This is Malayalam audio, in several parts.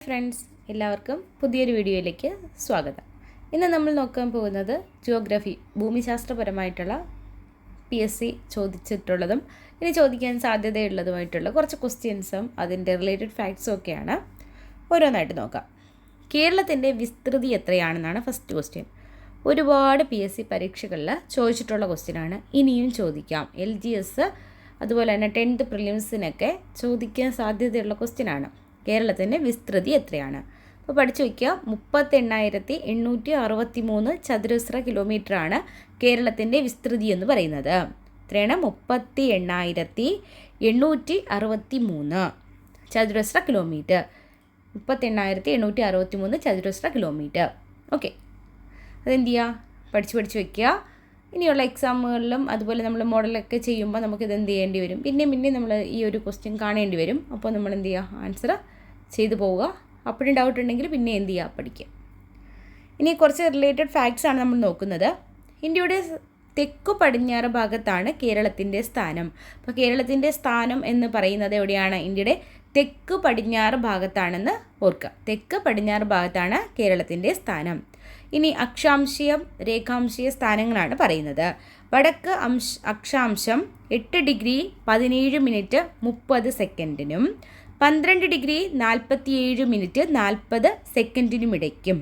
ഫ്രണ്ട്സ് എല്ലാവർക്കും പുതിയൊരു വീഡിയോയിലേക്ക് സ്വാഗതം. ഇന്ന് നമ്മൾ നോക്കാൻ പോകുന്നത് ജിയോഗ്രഫി ഭൂമിശാസ്ത്രപരമായിട്ടുള്ള പി എസ് സി ചോദിച്ചിട്ടുള്ളതും ഇനി ചോദിക്കാൻ സാധ്യതയുള്ളതുമായിട്ടുള്ള കുറച്ച് ക്വസ്റ്റ്യൻസും അതിന്റെ റിലേറ്റഡ് ഫാക്ട്സും ഒക്കെയാണ് ഓരോന്നായിട്ട് നോക്കാം. കേരളത്തിന്റെ വിസ്തൃതി എത്രയാണെന്നാണ് ഫസ്റ്റ് ക്വസ്റ്റ്യൻ ഒരുപാട് പി എസ് സി പരീക്ഷകളിൽ ചോദിച്ചിട്ടുള്ള ക്വസ്റ്റ്യനാണ് ഇനിയും ചോദിക്കാം. എൽ ജി എസ് അതുപോലെ തന്നെ ടെൻത്ത് പ്രിലിംസിനൊക്കെ ചോദിക്കാൻ സാധ്യതയുള്ള ക്വസ്റ്റ്യനാണ് കേരളത്തിന്റെ വിസ്തൃതി എത്രയാണ്? അപ്പോൾ പഠിച്ചു വയ്ക്കുക. മുപ്പത്തെണ്ണായിരത്തി എണ്ണൂറ്റി അറുപത്തി മൂന്ന് ചതുരശ്ര കിലോമീറ്ററാണ് കേരളത്തിന്റെ വിസ്തൃതി എന്ന് പറയുന്നത്. എത്രയാണ്? മുപ്പത്തി എണ്ണായിരത്തി എണ്ണൂറ്റി അറുപത്തി മൂന്ന് ചതുരശ്ര കിലോമീറ്റർ. മുപ്പത്തെണ്ണായിരത്തി എണ്ണൂറ്റി അറുപത്തി മൂന്ന് ചതുരശ്ര കിലോമീറ്റർ. ഓക്കെ. അതെന്ത് ചെയ്യുക? പഠിച്ച് പഠിച്ച് വയ്ക്കുക. ഇനിയുള്ള എക്സാമുകളിലും അതുപോലെ നമ്മൾ മോഡലൊക്കെ ചെയ്യുമ്പോൾ നമുക്കിത് എന്ത് ചെയ്യേണ്ടി വരും? പിന്നെയും പിന്നെയും നമ്മൾ ഈ ഒരു ക്വസ്റ്റ്യൻ കാണേണ്ടി വരും. അപ്പോൾ നമ്മൾ എന്ത് ചെയ്യുക? ആൻസർ ചെയ്തു പോവുക. അപ്പോഴും ഡൗട്ട് ഉണ്ടെങ്കിൽ പിന്നെ എന്ത് ചെയ്യുക പഠിക്കുക. ഇനി കുറച്ച് റിലേറ്റഡ് ഫാക്ട്സ് ആണ് നമ്മൾ നോക്കുന്നത്. ഇന്ത്യയുടെ തെക്കു പടിഞ്ഞാറ് ഭാഗത്താണ് കേരളത്തിന്റെ സ്ഥാനം. അപ്പോൾ കേരളത്തിന്റെ സ്ഥാനം എന്ന് പറയുന്നത് എവിടെയാണ്? ഇന്ത്യയുടെ തെക്ക് പടിഞ്ഞാറ് ഭാഗത്താണെന്ന് ഓർക്കുക. തെക്ക് പടിഞ്ഞാറ് ഭാഗത്താണ് കേരളത്തിന്റെ സ്ഥാനം. ഇനി അക്ഷാംശീയം രേഖാംശീയ സ്ഥാനങ്ങളാണ് പറയുന്നത്. വടക്ക് അംശ അക്ഷാംശം എട്ട് ഡിഗ്രി പതിനേഴ് മിനിറ്റ് മുപ്പത് സെക്കൻഡിനും പന്ത്രണ്ട് ഡിഗ്രി നാൽപ്പത്തിയേഴ് മിനിറ്റ് നാൽപ്പത് സെക്കൻഡിനും ഇടയ്ക്കും.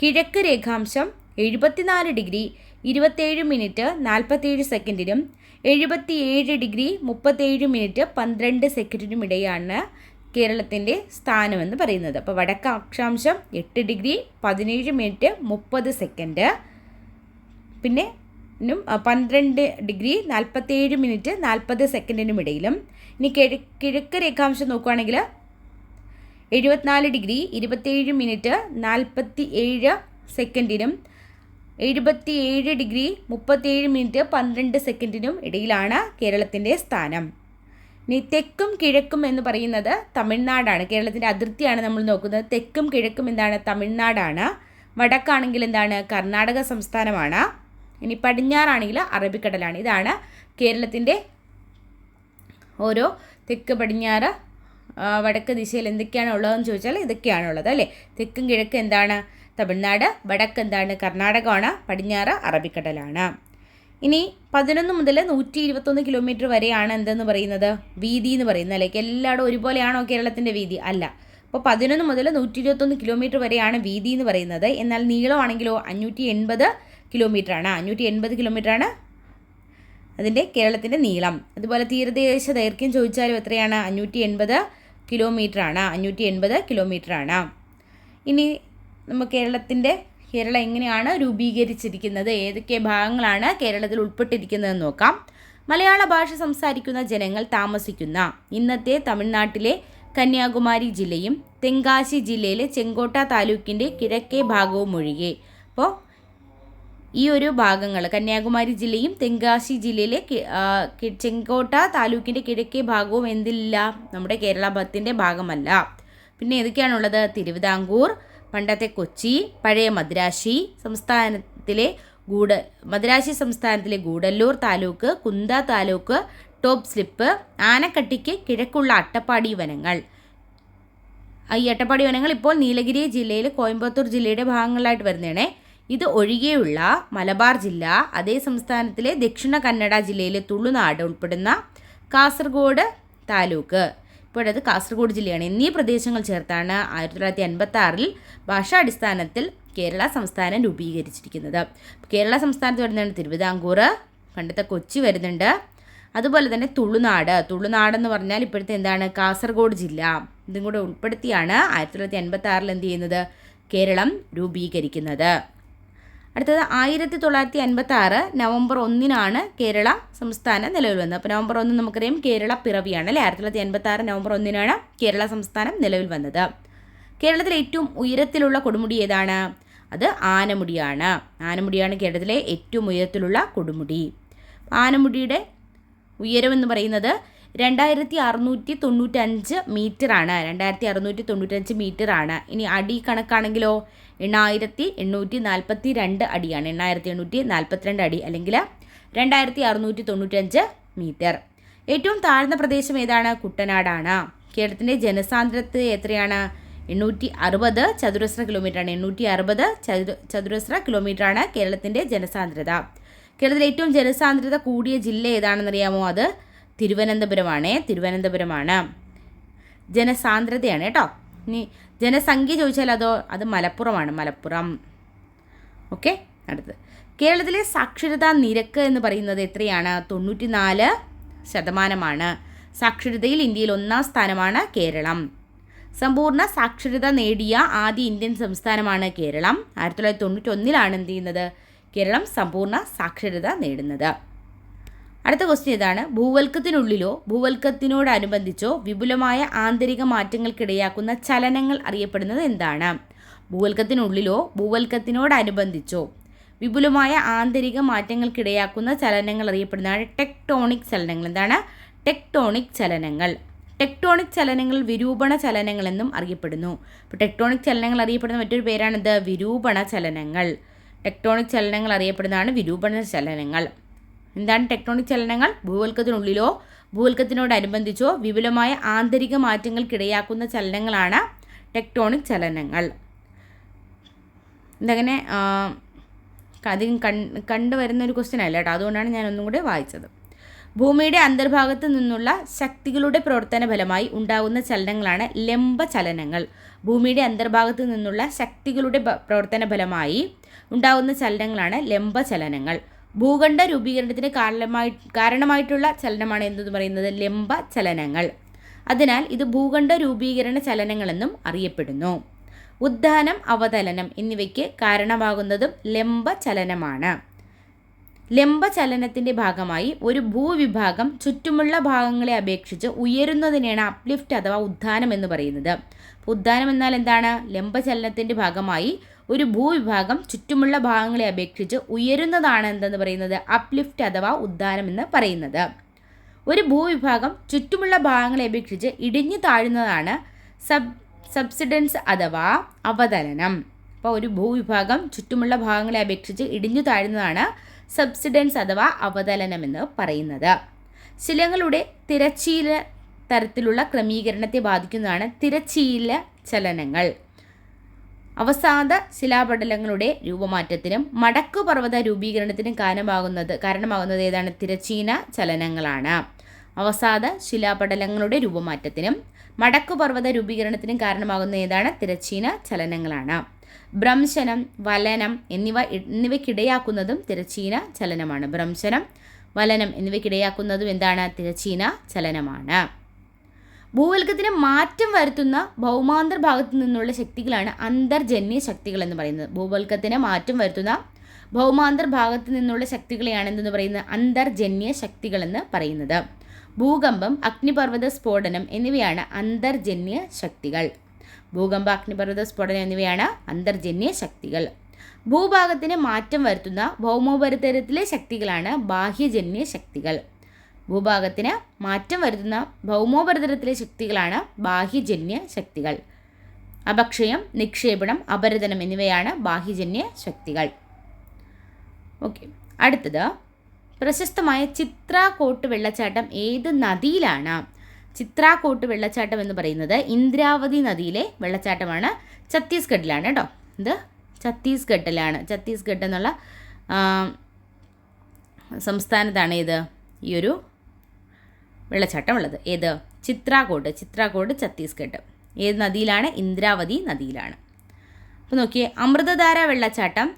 കിഴക്ക് രേഖാംശം എഴുപത്തിനാല് ഡിഗ്രി ഇരുപത്തേഴ് മിനിറ്റ് നാൽപ്പത്തേഴ് സെക്കൻഡിനും എഴുപത്തിയേഴ് ഡിഗ്രി മുപ്പത്തേഴ് മിനിറ്റ് പന്ത്രണ്ട് സെക്കൻഡിനും ഇടയാണ് കേരളത്തിന്റെ സ്ഥാനമെന്ന് പറയുന്നത്. അപ്പോൾ വടക്ക് അക്ഷാംശം എട്ട് ഡിഗ്രി പതിനേഴ് മിനിറ്റ് മുപ്പത് സെക്കൻഡ്. പിന്നെ പന്ത്രണ്ട് ഡിഗ്രി നാൽപ്പത്തേഴ് മിനിറ്റ് നാൽപ്പത് സെക്കൻഡിനും ഇടയിലും ഇനി കിഴ കിഴക്ക് രേഖാംശം നോക്കുകയാണെങ്കിൽ എഴുപത്തിനാല് ഡിഗ്രി ഇരുപത്തിയേഴ് മിനിറ്റ് നാൽപ്പത്തി ഏഴ് സെക്കൻഡിനും എഴുപത്തിയേഴ് ഡിഗ്രി മുപ്പത്തിയേഴ് മിനിറ്റ് പന്ത്രണ്ട് സെക്കൻഡിനും ഇടയിലാണ് കേരളത്തിന്റെ സ്ഥാനം. ഇനി തെക്കും കിഴക്കും എന്ന് പറയുന്നത് തമിഴ്നാടാണ്. കേരളത്തിന്റെ അതിർത്തിയാണ് നമ്മൾ നോക്കുന്നത്. തെക്കും കിഴക്കും എന്താണ്? തമിഴ്നാടാണ്. വടക്കാണെങ്കിൽ എന്താണ്? കർണാടക സംസ്ഥാനമാണ്. ഇനി പടിഞ്ഞാറാണെങ്കിൽ അറബിക്കടലാണ്. ഇതാണ് കേരളത്തിന്റെ ഓരോ തെക്ക് പടിഞ്ഞാറ് വടക്ക് ദിശയിൽ എന്തൊക്കെയാണ് ഉള്ളതെന്ന് ചോദിച്ചാൽ ഇതൊക്കെയാണ് ഉള്ളത് അല്ലേ? തെക്കും കിഴക്കും എന്താണ്? തമിഴ്നാട് വടക്ക് എന്താണ്? കർണാടകമാണ് പടിഞ്ഞാറ് അറബിക്കടലാണ്. ഇനി പതിനൊന്ന് മുതൽ നൂറ്റി ഇരുപത്തൊന്ന് കിലോമീറ്റർ വരെയാണ് എന്തെന്ന് പറയുന്നത്? വീതി എന്ന് പറയുന്നത് അല്ലെങ്കിൽ എല്ലായിടും ഒരുപോലെയാണോ കേരളത്തിന്റെ വീതി? അല്ല. അപ്പോൾ പതിനൊന്ന് മുതൽ നൂറ്റി ഇരുപത്തൊന്ന് കിലോമീറ്റർ വരെയാണ് വീതി എന്ന് പറയുന്നത്. എന്നാൽ നീളമാണെങ്കിലോ അഞ്ഞൂറ്റി എൺപത് കിലോമീറ്റർ ആണ് അഞ്ഞൂറ്റി എൺപത് കിലോമീറ്റർ ആണ് അതിന്റെ കേരളത്തിന്റെ നീളം. അതുപോലെ തീരദേശ ദൈർഘ്യം ചോദിച്ചാലും എത്രയാണ്? അഞ്ഞൂറ്റി എൺപത് കിലോമീറ്റർ ആണ് അഞ്ഞൂറ്റി എൺപത് കിലോമീറ്റർ ആണ് ഇനി നമ്മൾ കേരളത്തിന്റെ കേരളം എങ്ങനെയാണ് രൂപീകരിച്ചിരിക്കുന്നത്? ഏതൊക്കെ ഭാഗങ്ങളാണ് കേരളത്തിൽ ഉൾപ്പെട്ടിരിക്കുന്നതെന്ന് നോക്കാം. മലയാള ഭാഷ സംസാരിക്കുന്ന ജനങ്ങൾ താമസിക്കുന്ന ഇന്നത്തെ തമിഴ്നാട്ടിലെ കന്യാകുമാരി ജില്ലയും തെങ്കാശി ജില്ലയിലെ ചെങ്കോട്ട താലൂക്കിന്റെ കിഴക്കേ ഭാഗവും ഒഴികെ അപ്പോൾ ഈ ഒരു ഭാഗങ്ങൾ കന്യാകുമാരി ജില്ലയും തെങ്കാശി ജില്ലയിലെ ചെങ്കോട്ട താലൂക്കിന്റെ കിഴക്കേ ഭാഗവും എന്തില്ല? നമ്മുടെ കേരള ഭത്തിന്റെ ഭാഗമല്ല. പിന്നെ ഏതൊക്കെയാണുള്ളത്? തിരുവിതാംകൂർ പണ്ടത്തെ കൊച്ചി പഴയ മദ്രാശി സംസ്ഥാനത്തിലെ ഗൂഡ മദ്രാശി സംസ്ഥാനത്തിലെ ഗൂഡല്ലൂർ താലൂക്ക് കുന്ത താലൂക്ക് ടോപ്പ് സ്ലിപ്പ് ആനക്കട്ടിക്ക് കിഴക്കുള്ള അട്ടപ്പാടി വനങ്ങൾ. ഈ അട്ടപ്പാടി വനങ്ങൾ ഇപ്പോൾ നീലഗിരി ജില്ലയിൽ കോയമ്പത്തൂർ ജില്ലയുടെ ഭാഗങ്ങളായിട്ട് വരുന്നതാണ്. ഇത് ഒഴികെയുള്ള മലബാർ ജില്ല അതേ സംസ്ഥാനത്തിലെ ദക്ഷിണ കന്നഡ ജില്ലയിലെ തുളുനാട് ഉൾപ്പെടുന്ന കാസർഗോഡ് താലൂക്ക്. ഇപ്പോഴത് കാസർഗോഡ് ജില്ലയാണ്. എന്നീ പ്രദേശങ്ങൾ ചേർത്താണ് ആയിരത്തി തൊള്ളായിരത്തി എൺപത്തി ആറിൽ ഭാഷാടിസ്ഥാനത്തിൽ കേരള സംസ്ഥാനം രൂപീകരിച്ചിരിക്കുന്നത്. കേരള സംസ്ഥാനത്ത് വരുന്നതാണ് തിരുവിതാംകൂർ പണ്ടത്തെ കൊച്ചി വരുന്നുണ്ട്. അതുപോലെ തന്നെ തുളുനാട്. തുളുനാട് എന്ന് പറഞ്ഞാൽ ഇപ്പോഴത്തെ എന്താണ്? കാസർഗോഡ് ജില്ല. ഇതും കൂടെ ഉൾപ്പെടുത്തിയാണ് ആയിരത്തി തൊള്ളായിരത്തി എൺപത്തി ആറിൽ എന്ത് ചെയ്യുന്നത്? കേരളം രൂപീകരിക്കുന്നത്. അടുത്തത് ആയിരത്തി തൊള്ളായിരത്തി അൻപത്തി ആറ് നവംബർ ഒന്നിനാണ് കേരള സംസ്ഥാനം നിലവിൽ വന്നത്. അപ്പോൾ നവംബർ ഒന്ന് നമുക്കറിയാം കേരള പിറവിയാണ് അല്ലേ? ആയിരത്തി തൊള്ളായിരത്തി അൻപത്തി ആറ് നവംബർ ഒന്നിനാണ് കേരള സംസ്ഥാനം നിലവിൽ വന്നത്. കേരളത്തിലെ ഏറ്റവും ഉയരത്തിലുള്ള കൊടുമുടി ഏതാണ്? അത് ആനമുടിയാണ്. ആനമുടിയാണ് കേരളത്തിലെ ഏറ്റവും ഉയരത്തിലുള്ള കൊടുമുടി. ആനമുടിയുടെ ഉയരമെന്ന് പറയുന്നത് രണ്ടായിരത്തി അറുന്നൂറ്റി തൊണ്ണൂറ്റഞ്ച് മീറ്ററാണ്. രണ്ടായിരത്തി അറുന്നൂറ്റി തൊണ്ണൂറ്റഞ്ച് മീറ്ററാണ്. ഇനി അടി കണക്കാണെങ്കിലോ? എണ്ണായിരത്തി എണ്ണൂറ്റി നാൽപ്പത്തി രണ്ട് അടിയാണ്. എണ്ണായിരത്തി എണ്ണൂറ്റി നാൽപ്പത്തിരണ്ട് അടി അല്ലെങ്കിൽ രണ്ടായിരത്തി അറുന്നൂറ്റി തൊണ്ണൂറ്റഞ്ച് മീറ്റർ. ഏറ്റവും താഴ്ന്ന പ്രദേശം ഏതാണ്? കുട്ടനാടാണ്. കേരളത്തിന്റെ ജനസാന്ദ്രത എത്രയാണ്? എണ്ണൂറ്റി അറുപത് ചതുരശ്ര കിലോമീറ്ററാണ്. എണ്ണൂറ്റി അറുപത് ചതുര ചതുരശ്ര കിലോമീറ്ററാണ് കേരളത്തിന്റെ ജനസാന്ദ്രത. കേരളത്തിലെ ഏറ്റവും ജനസാന്ദ്രത കൂടിയ ജില്ല ഏതാണെന്നറിയാമോ അത്? തിരുവനന്തപുരമാണ്. തിരുവനന്തപുരമാണ്. ജനസാന്ദ്രതയാണ് കേട്ടോ. ഇനി ജനസംഖ്യ ചോദിച്ചാൽ അതോ അത് മലപ്പുറമാണ്. മലപ്പുറം. ഓക്കെ അടുത്തത്. കേരളത്തിലെ സാക്ഷരതാ നിരക്ക് എന്ന് പറയുന്നത് എത്രയാണ്? തൊണ്ണൂറ്റി നാല് ശതമാനമാണ്. സാക്ഷരതയിൽ ഇന്ത്യയിൽ ഒന്നാം സ്ഥാനമാണ് കേരളം. സമ്പൂർണ സാക്ഷരത നേടിയ ആദ്യ ഇന്ത്യൻ സംസ്ഥാനമാണ് കേരളം. ആയിരത്തി തൊള്ളായിരത്തി തൊണ്ണൂറ്റി ഒന്നിലാണ് എന്ത് ചെയ്യുന്നത്? കേരളം സമ്പൂർണ സാക്ഷരത നേടുന്നത്. അടുത്ത ക്വസ്റ്റ്യൻ ഇതാണ്. ഭൂവൽക്കത്തിനുള്ളിലോ ഭൂവൽക്കത്തിനോടനുബന്ധിച്ചോ വിപുലമായ ആന്തരിക മാറ്റങ്ങൾക്കിടയാക്കുന്ന ചലനങ്ങൾ അറിയപ്പെടുന്നത് എന്താണ്? ഭൂവൽക്കത്തിനുള്ളിലോ ഭൂവൽക്കത്തിനോടനുബന്ധിച്ചോ വിപുലമായ ആന്തരിക മാറ്റങ്ങൾക്കിടയാക്കുന്ന ചലനങ്ങൾ അറിയപ്പെടുന്നതാണ് ടെക്ടോണിക് ചലനങ്ങൾ. എന്താണ്? ടെക്ടോണിക് ചലനങ്ങൾ. ടെക്ടോണിക് ചലനങ്ങൾ വിരൂപണ ചലനങ്ങൾ എന്നും അറിയപ്പെടുന്നു. അപ്പോൾ ടെക്ടോണിക് ചലനങ്ങൾ അറിയപ്പെടുന്ന മറ്റൊരു പേരാണിത് വിരൂപണ ചലനങ്ങൾ. ടെക്ടോണിക് ചലനങ്ങൾ അറിയപ്പെടുന്നതാണ് വിരൂപണ ചലനങ്ങൾ. എന്താണ് ടെക്ടോണിക് ചലനങ്ങൾ? ഭൂവൽക്കത്തിനുള്ളിലോ ഭൂവൽക്കത്തിനോടനുബന്ധിച്ചോ വിപുലമായ ആന്തരിക മാറ്റങ്ങൾക്കിടയാക്കുന്ന ചലനങ്ങളാണ് ടെക്ടോണിക് ചലനങ്ങൾ. ഇതങ്ങനെ അധികം കൺ കണ്ടുവരുന്ന ഒരു ക്വസ്റ്റ്യൻ അല്ല കേട്ടോ. അതുകൊണ്ടാണ് ഞാൻ ഒന്നും കൂടെ വായിച്ചത്. ഭൂമിയുടെ അന്തർഭാഗത്ത് നിന്നുള്ള ശക്തികളുടെ പ്രവർത്തന ഫലമായി ഉണ്ടാകുന്ന ചലനങ്ങളാണ് ലംബ ചലനങ്ങൾ. ഭൂമിയുടെ അന്തർഭാഗത്ത് നിന്നുള്ള ശക്തികളുടെ പ്രവർത്തന ഫലമായി ഉണ്ടാകുന്ന ചലനങ്ങളാണ് ലംബ ചലനങ്ങൾ. ഭൂഖണ്ഡ രൂപീകരണത്തിന് കാരണമായി കാരണമായിട്ടുള്ള ചലനമാണ് എന്തെന്ന് പറയുന്നത്? ലംബ ചലനങ്ങൾ. അതിനാൽ ഇത് ഭൂഖണ്ഡ രൂപീകരണ ചലനങ്ങളെന്നും അറിയപ്പെടുന്നു. ഉദ്ധാനം അവതലനം എന്നിവയ്ക്ക് കാരണമാകുന്നതും ലംബ ചലനമാണ്. ലംബ ചലനത്തിന്റെ ഭാഗമായി ഒരു ഭൂവിഭാഗം ചുറ്റുമുള്ള ഭാഗങ്ങളെ അപേക്ഷിച്ച് ഉയരുന്നതിനെയാണ് അപ്ലിഫ്റ്റ് അഥവാ ഉദ്ധാനം എന്ന് പറയുന്നത്. ഉദ്ധാനം എന്നാൽ എന്താണ്? ലംബ ചലനത്തിന്റെ ഭാഗമായി ഒരു ഭൂവിഭാഗം ചുറ്റുമുള്ള ഭാഗങ്ങളെ അപേക്ഷിച്ച് ഉയരുന്നതാണ് എന്തെന്ന് പറയുന്നത് അപ്ലിഫ്റ്റ് അഥവാ ഉദ്ധാനം എന്ന് പറയുന്നത്. ഒരു ഭൂവിഭാഗം ചുറ്റുമുള്ള ഭാഗങ്ങളെ അപേക്ഷിച്ച് ഇടിഞ്ഞു താഴുന്നതാണ് സബ് സബ്സിഡൻസ് അഥവാ അവതരണം അപ്പോൾ ഒരു ഭൂവിഭാഗം ചുറ്റുമുള്ള ഭാഗങ്ങളെ അപേക്ഷിച്ച് ഇടിഞ്ഞു താഴുന്നതാണ് സബ്സിഡൻസ് അഥവാ അവതലനം എന്ന് പറയുന്നത്. ശിലങ്ങളുടെ തിരച്ചീല തരത്തിലുള്ള ക്രമീകരണത്തെ ബാധിക്കുന്നതാണ് തിരച്ചീല ചലനങ്ങൾ. അവസാദ ശിലാപടലങ്ങളുടെ രൂപമാറ്റത്തിനും മടക്കു പർവത രൂപീകരണത്തിനും കാരണമാകുന്നത് കാരണമാകുന്നത് ഏതാണ്? തിരച്ചീന ചലനങ്ങളാണ്. അവസാദ ശിലാപടലങ്ങളുടെ രൂപമാറ്റത്തിനും മടക്കു പർവത രൂപീകരണത്തിനും കാരണമാകുന്ന ഏതാണ്? തിരച്ചീന ചലനങ്ങളാണ്. ഭ്രംശനം വലനം എന്നിവ എന്നിവയ്ക്കിടയാക്കുന്നതും തിരച്ചീന ചലനമാണ്. ഭ്രംശനം വലനം എന്നിവയ്ക്കിടയാക്കുന്നതും എന്താണ്? തിരച്ചീന ചലനമാണ്. ഭൂവൽക്കത്തിന് മാറ്റം വരുത്തുന്ന ഭൗമാന്തർ ഭാഗത്തു നിന്നുള്ള ശക്തികളാണ് അന്തർജന്യ ശക്തികൾ എന്ന് പറയുന്നത്. ഭൂവൽക്കത്തിന് മാറ്റം വരുത്തുന്ന ഭൗമാന്തർ ഭാഗത്തു നിന്നുള്ള ശക്തികളെയാണ് എന്തെന്ന് പറയുന്നത്? അന്തർജന്യ ശക്തികൾ എന്ന് പറയുന്നത്. ഭൂകമ്പം അഗ്നിപർവത സ്ഫോടനം എന്നിവയാണ് അന്തർജന്യ ശക്തികൾ. ഭൂകമ്പ അഗ്നിപർവത സ്ഫോടനം എന്നിവയാണ് അന്തർജന്യ ശക്തികൾ. ഭൂഭാഗത്തിന് മാറ്റം വരുത്തുന്ന ഭൗമോപരിതലത്തിലെ ശക്തികളാണ് ബാഹ്യജന്യ ശക്തികൾ. ഭൂഭാഗത്തിന് മാറ്റം വരുത്തുന്ന ഭൗമോപരിതലത്തിലെ ശക്തികളാണ് ബാഹ്യജന്യ ശക്തികൾ. അപക്ഷയം നിക്ഷേപണം അപരതനം എന്നിവയാണ് ബാഹ്യജന്യ ശക്തികൾ. ഓക്കെ. അടുത്തത് പ്രശസ്തമായ ചിത്രാകോട്ട് വെള്ളച്ചാട്ടം ഏത് നദിയിലാണ്? ചിത്രാകോട്ട് വെള്ളച്ചാട്ടം എന്ന് പറയുന്നത് ഇന്ദ്രാവതി നദിയിലെ വെള്ളച്ചാട്ടമാണ്. ഛത്തീസ്ഗഡിലാണ് കേട്ടോ. ഇത് ഛത്തീസ്ഗഡിലാണ്. ഛത്തീസ്ഗഡ് എന്നുള്ള സംസ്ഥാനത്താണ് ഇത് ഈ ഒരു വെള്ളച്ചാട്ടം ഉള്ളത് ഏത്? ചിത്രാകോട്ട് ചിത്രാകോട്ട് ഛത്തീസ്ഗഡ്. ഏത് നദിയിലാണ്? ഇന്ദ്രാവതി നദിയിലാണ്. അപ്പോൾ നോക്കിയേ അമൃതധാര വെള്ളച്ചാട്ടം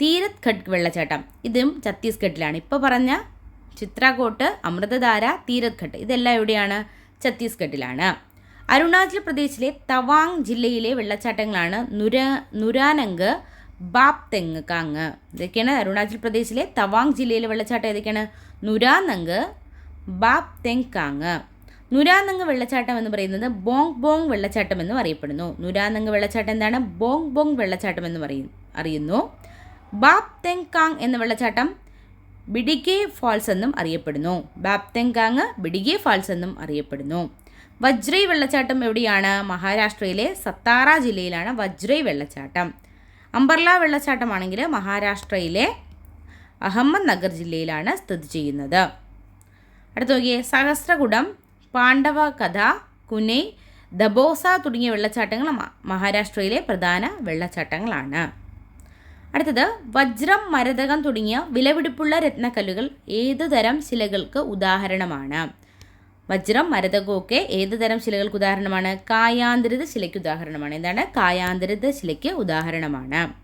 തീരത് ഘട്ട് വെള്ളച്ചാട്ടം ഇതും ഛത്തീസ്ഗഡിലാണ്. ഇപ്പോൾ പറഞ്ഞ ചിത്രാകോട്ട് അമൃതധാര തീരത് ഘട്ട് ഇതെല്ലാം എവിടെയാണ്? ഛത്തീസ്ഗഡിലാണ്. അരുണാചൽ പ്രദേശിലെ തവാങ് ജില്ലയിലെ വെള്ളച്ചാട്ടങ്ങളാണ് നുര നുരാനങ്ക് ബാപ് തെങ്ങ് കാങ്. ഇതൊക്കെയാണ് അരുണാചൽ പ്രദേശിലെ തവാങ് ജില്ലയിലെ വെള്ളച്ചാട്ടം ഏതൊക്കെയാണ്? നുരാനങ്ക് ബാപ് തെങ് കാങ് നുരാനങ്ക് വെള്ളച്ചാട്ടം എന്ന് പറയുന്നത് ബോങ് ബോങ് വെള്ളച്ചാട്ടം എന്നും അറിയപ്പെടുന്നു. നുരാനങ്ക് വെള്ളച്ചാട്ടം എന്താണ്? ബോങ് ബോങ് വെള്ളച്ചാട്ടം എന്ന് പറയും അറിയുന്നു. ബാപ് തെങ് കാങ് എന്ന വെള്ളച്ചാട്ടം ബിഡിഗെ ഫാൾസ് എന്നും അറിയപ്പെടുന്നു. ബാപ്തെങ്കാങ് ബിഡിഗെ ഫാൾസ് എന്നും അറിയപ്പെടുന്നു. വജ്രൈ വെള്ളച്ചാട്ടം എവിടെയാണ്? മഹാരാഷ്ട്രയിലെ സത്താറ ജില്ലയിലാണ് വജ്രൈ വെള്ളച്ചാട്ടം. അംബർല വെള്ളച്ചാട്ടമാണെങ്കിൽ മഹാരാഷ്ട്രയിലെ അഹമ്മദ് നഗർ ജില്ലയിലാണ് സ്ഥിതി ചെയ്യുന്നത്. അടുത്ത നോക്കിയേ. സഹസ്രകുടം പാണ്ഡവ കഥ കുനൈ ദബോസ തുടങ്ങിയ വെള്ളച്ചാട്ടങ്ങൾ മഹാരാഷ്ട്രയിലെ പ്രധാന വെള്ളച്ചാട്ടങ്ങളാണ്. അടുത്തത് വജ്രം മരതകം തുടങ്ങിയ വിലപിടിപ്പുള്ള രത്നക്കല്ലുകൾ ഏത് തരം ശിലകൾക്ക് ഉദാഹരണമാണ്? വജ്രം മരതകമൊക്കെ ഏത് തരം ശിലകൾക്ക് ഉദാഹരണമാണ്? കായാന്തരിത ശിലയ്ക്ക് ഉദാഹരണമാണ്. എന്താണ്? കായാന്തരിത ശിലയ്ക്ക് ഉദാഹരണമാണ്.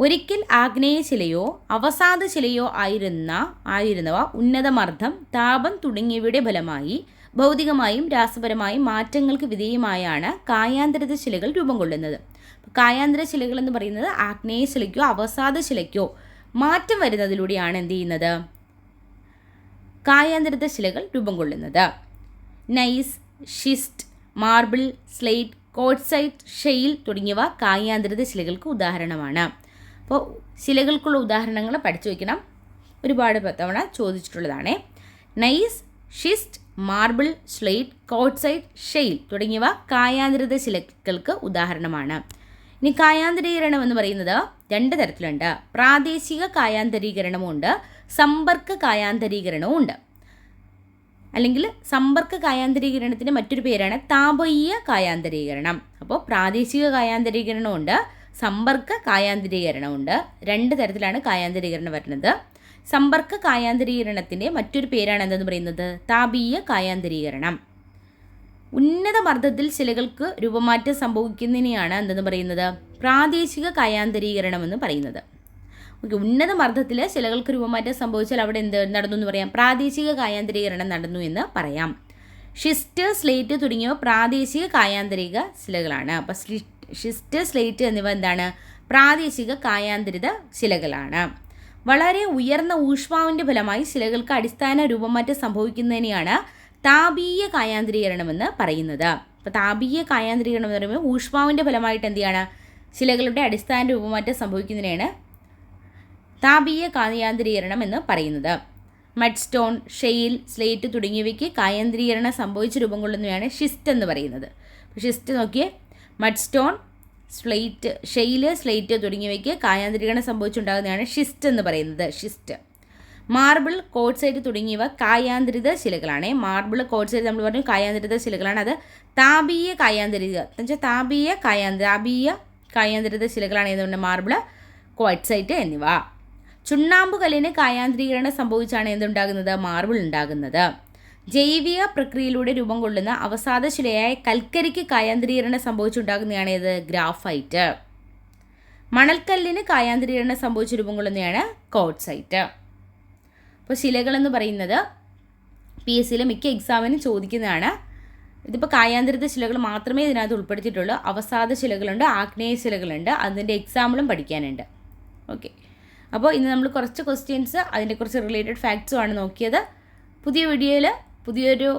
ഒരിക്കൽ ആഗ്നേയ ശിലയോ അവസാദ ശിലയോ ആയിരുന്ന ആയിരുന്നവ ഉന്നതമർദ്ദം താപം തുടങ്ങിയവയുടെ ഫലമായി ഭൗതികമായും രാസപരമായും മാറ്റങ്ങൾക്ക് വിധേയമായാണ് കായാന്തരത ശിലകൾ രൂപം കൊള്ളുന്നത്. കായാന്തര ശിലകൾ എന്ന് പറയുന്നത് ആഗ്നേയ ശിലയ്ക്കോ അവസാദ ശിലയ്ക്കോ മാറ്റം വരുന്നതിലൂടെയാണ് എന്ത് ചെയ്യുന്നത്? കായാന്തരത ശിലകൾ രൂപം കൊള്ളുന്നത്. Gneiss schist marble slate quartzite shale തുടങ്ങിയവ കായാന്തരത ശിലകൾക്ക് ഉദാഹരണമാണ്. അപ്പോൾ ശിലകൾക്കുള്ള ഉദാഹരണങ്ങൾ പഠിച്ചു വയ്ക്കണം ഒരുപാട് തവണ ചോദിച്ചിട്ടുള്ളതാണ്. Gneiss schist marble slate quartzite shale തുടങ്ങിയവ കായാന്തരിത ശിലകൾക്ക് ഉദാഹരണമാണ്. ഇനി കായാന്തരീകരണം എന്ന് പറയുന്നത് രണ്ട് തരത്തിലുണ്ട്. പ്രാദേശിക കായാന്തരീകരണമുണ്ട് സമ്പർക്ക കായാന്തരീകരണവും ഉണ്ട്. അല്ലെങ്കിൽ സമ്പർക്ക കായാന്തരീകരണത്തിന്റെ മറ്റൊരു പേരാണ് താപീയ കായാന്തരീകരണം. അപ്പോൾ പ്രാദേശിക കായാന്തരീകരണമുണ്ട് സമ്പർക്ക കായാന്തരീകരണമുണ്ട്. രണ്ട് തരത്തിലാണ് കായാന്തരീകരണം വരുന്നത്. സമ്പർക്ക കായാന്തരീകരണത്തിന്റെ മറ്റൊരു പേരാണ് എന്തെന്ന് പറയുന്നത്? താപീയ കായാന്തരീകരണം. ഉന്നത മർദ്ദത്തിൽ ശിലകൾക്ക് രൂപമാറ്റം സംഭവിക്കുന്നതിനെയാണ് എന്തെന്ന് പറയുന്നത്? പ്രാദേശിക കായാന്തരീകരണം എന്ന് പറയുന്നത്. ഓക്കെ ഉന്നത മർദ്ദത്തിൽ ശിലകൾക്ക് രൂപമാറ്റം സംഭവിച്ചാൽ അവിടെ എന്ത് നടന്നു എന്ന് പറയാം. പ്രാദേശിക കായാന്തരീകരണം നടന്നു എന്ന് പറയാം. ഷിസ്റ്റ് സ്ലേറ്റ് തുടങ്ങിയവ പ്രാദേശിക കായാന്തരിക ശിലകളാണ് അപ്പോൾ ഷിസ്റ്റ് സ്ലേറ്റ് എന്നിവ എന്താണ്? പ്രാദേശിക കായാന്തരിത ശിലകളാണ്. വളരെ ഉയർന്ന ഊഷ്മാവിന്റെ ഫലമായി ശിലകൾക്ക് അടിസ്ഥാന രൂപമാറ്റം സംഭവിക്കുന്നതിനെയാണ് താപീയ കായാന്തരീകരണമെന്ന് പറയുന്നത്. അപ്പോൾ താപീയ കായാന്തരീകരണം എന്ന് പറയുമ്പോൾ ഊഷ്മാവിന്റെ ഫലമായിട്ട് എന്ത് ശിലകളുടെ അടിസ്ഥാന രൂപമാറ്റം സംഭവിക്കുന്നതിനെയാണ് താപീയ കായാന്തരീകരണം എന്ന് പറയുന്നത്. മഡ്സ്റ്റോൺ ഷെയിൽ സ്ലേറ്റ് തുടങ്ങിയവയ്ക്ക് കായാന്തരീകരണം സംഭവിച്ച രൂപം കൊള്ളുന്നവയാണ് ഷിസ്റ്റ് എന്ന് പറയുന്നത്. ഷിസ്റ്റ് നോക്കിയേ mudstone slate shale slate തുടങ്ങിയവയ്ക്ക് കായാന്തരീകരണം സംഭവിച്ചുണ്ടാകുന്നതാണ് ഷിസ്റ്റ് എന്ന് പറയുന്നത്. ഷിസ്റ്റ് മാർബിൾ കോഡ്സൈറ്റ് തുടങ്ങിയവ കായാന്തരിത ശിലകളാണ്. മാർബിൾ കോഡ്സൈറ്റ് നമ്മൾ പറഞ്ഞു കായാന്തരിത ശിലകളാണ്. അത് താപീയ കായാന്തരിത. എന്ന് വെച്ചാൽ താപീയ കായാന്ത താപീയ കായാന്തരിത ശിലകളാണ് എന്തുകൊണ്ട് മാർബിൾ കോഡ്സൈറ്റ് എന്നിവ. ചുണ്ണാമ്പ് കല്ലിന് കായാന്തരീകരണം സംഭവിച്ചാണ് എന്തുണ്ടാകുന്നത്? മാർബിൾ ഉണ്ടാകുന്നത്. ജൈവിക പ്രക്രിയയിലൂടെ രൂപം കൊള്ളുന്ന അവസാദ ശിലയായ കൽക്കരിക്ക് കായാന്തരീകരണം സംഭവിച്ചുണ്ടാകുന്നതാണ് ഏത് ഗ്രാഫൈറ്റ്. മണൽക്കല്ലിന് കായാന്തരീകരണം സംഭവിച്ച രൂപം കൊള്ളുന്നതാണ് കോട്ട്സൈറ്റ്. അപ്പോൾ ശിലകളെന്ന് പറയുന്നത് പി എസ് സിയിലെ മിക്ക എക്സാമിനും ചോദിക്കുന്നതാണ്. ഇതിപ്പോൾ കായാന്തരിത ശിലകൾ മാത്രമേ ഇതിനകത്ത് ഉൾപ്പെടുത്തിയിട്ടുള്ളൂ. അവസാദ ശിലകളുണ്ട് ആഗ്നേയ ശിലകളുണ്ട് അതിന്റെ എക്സാമ്പിളും പഠിക്കാനുണ്ട്. ഓക്കെ. അപ്പോൾ ഇന്ന് നമ്മൾ കുറച്ച് ക്വസ്റ്റ്യൻസ് അതിന്റെ കുറച്ച് റിലേറ്റഡ് ഫാക്ട്സും ആണ് നോക്കിയത്. പുതിയ വീഡിയോയിൽ പുതിയൊരു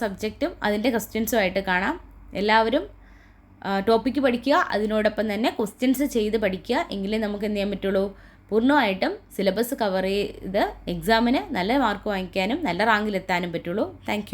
സബ്ജക്റ്റും അതിന്റെ ക്വസ്റ്റ്യൻസുമായിട്ട് കാണാം. എല്ലാവരും ടോപ്പിക്ക് പഠിക്കുക. അതിനോടൊപ്പം തന്നെ ക്വസ്റ്റ്യൻസ് ചെയ്ത് പഠിക്കുക. എങ്കിലേ നമുക്ക് എന്ത് ചെയ്യാൻ പറ്റുള്ളൂ? പൂർണമായിട്ടും സിലബസ് കവർ ചെയ്ത് എക്സാമിന് നല്ല മാർക്ക് വാങ്ങിക്കാനും നല്ല റാങ്കിലെത്താനും പറ്റുള്ളൂ. താങ്ക്